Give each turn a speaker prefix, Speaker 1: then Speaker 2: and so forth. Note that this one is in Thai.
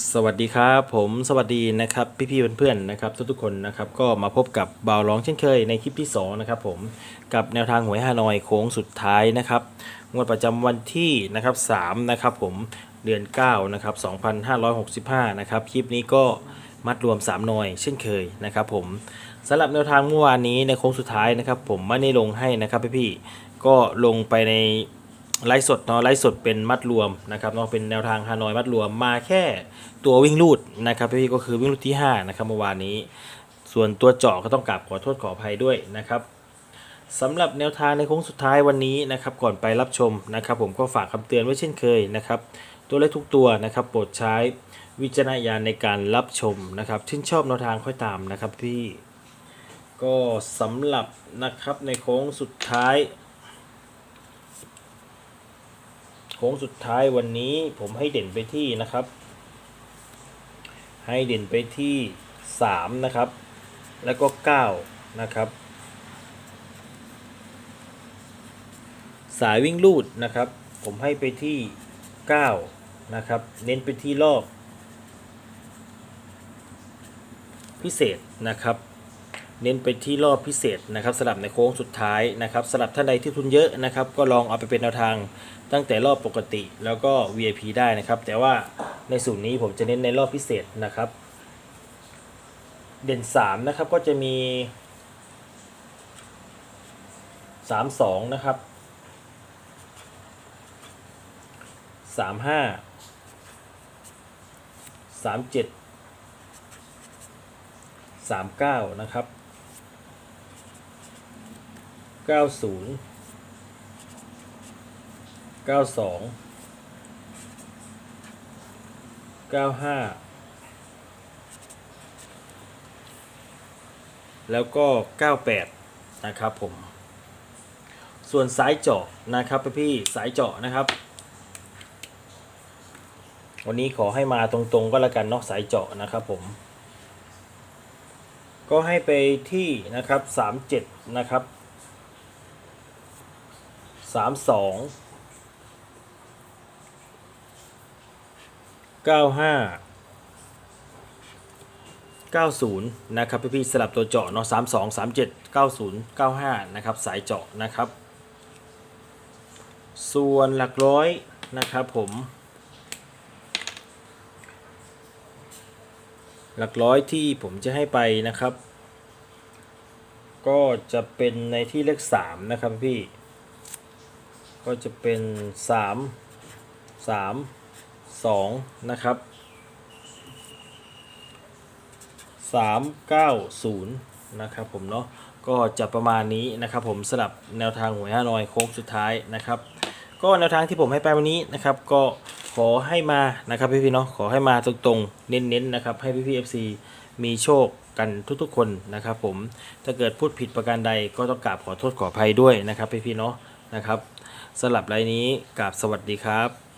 Speaker 1: สวัสดีครับ ผมสวัสดีนะครับพี่ๆเพื่อนๆนะครับทุกๆคนนะครับก็มาพบกับบ่าวร้องเช่นเคยในคลิปที่2นะครับผมกับแนวทางหวยฮานอยโค้งสุดท้ายนะครับงวดประจำวันที่นะครับ3นะครับผมเดือน9นะครับ2565นะครับคลิปนี้ก็มัดรวม3หน่วยเช่นเคยนะครับผมสำหรับแนวทางเมื่อวานนี้ในโค้งสุดท้ายนะครับผมไม่ได้ลงให้นะครับพี่ๆก็ลงไปใน ไลฟ์สดเนาะไลฟ์สดเป็นมัดรวมนะครับเนาะเป็นแนวทางฮานอยมัดรวมมาแค่ตัววิ่งลูดนะครับพี่ก็คือวิ่งลูดที่ 5 นะครับเมื่อวานนี้ ส่วนตัวเจาะก็ต้องกราบขอโทษขออภัยด้วยนะครับสำหรับแนวทางในโค้งสุดท้ายวันนี้นะครับก่อนไปรับชมนะครับ ผมก็ฝากคำเตือนไว้เช่นเคยนะครับตัวเลขทุกตัวนะครับ โปรดใช้วิจารณญาณในการรับชมนะครับชื่นชอบแนวทางค่อยตามนะครับพี่ก็สำหรับนะครับในโค้งสุดท้าย โค้งสุดท้ายวันนี้ผมให้เด่นไปที่นะครับ ให้เด่นไปที่ 3 นะครับ แล้วก็ 9 นะครับ สายวิ่งลูดนะครับ ผมให้ไปที่ 9 นะครับ เน้นไปที่รอบ พิเศษนะครับ เน้นไปที่รอบพิเศษนะครับสลับในโค้งสุดท้ายนะครับสลับท่านใดที่ทุนเยอะนะครับก็ลองเอาไปเป็นแนวทางตั้งแต่รอบปกติแล้วก็ VIP ได้นะครับ แต่ว่าในสูตรนี้ผมจะเน้นในรอบพิเศษนะครับ เด่น3นะครับก็จะมี 3 2 นะครับ 3 5 3 7สามเก้านะครับ เก้าศูนย์เก้าสองเก้าห้าแล้วก็เก้าแปดนะครับผม ส่วนสายเจาะนะครับพี่สายเจาะนะครับ วันนี้ขอให้มาตรงๆก็แล้วกันเนาะสายเจาะนะครับผม ก็ให้ไปที่นะครับสามเจ็ดนะครับ สามสองเก้าห้าเก้าศูนย์นะครับพี่พี่ๆสลับตัวเจาะเนาะสามสองสามเจ็ดเก้าศูนย์เก้าห้านะครับสายเจาะนะครับ ส่วนหลักร้อยนะครับผม หลักร้อยที่ผมจะให้ไปนะครับ ก็จะเป็นในที่เลขสามนะครับพี่ ก็จะเป็นสามสามสองนะครับสามเก้าศูนย์นะครับผมเนาะก็จะประมาณนี้นะครับผมสลับแนวทางหวยห้าน้อยโค้งสุดท้ายนะครับ ก็แนวทางที่ผมให้ไปวันนี้นะครับ ก็ขอให้มานะครับพี่พี่เนาะขอให้มาตรงๆ เน้นๆนะครับให้พี่พี่เอฟซีมีโชคกันทุกๆคนนะครับผมถ้าเกิดพูดผิดประการใดก็ต้องกราบขอโทษขออภัยด้วยนะครับพี่พี่เนาะนะครับ สำหรับไลน์นี้กับสวัสดีครับ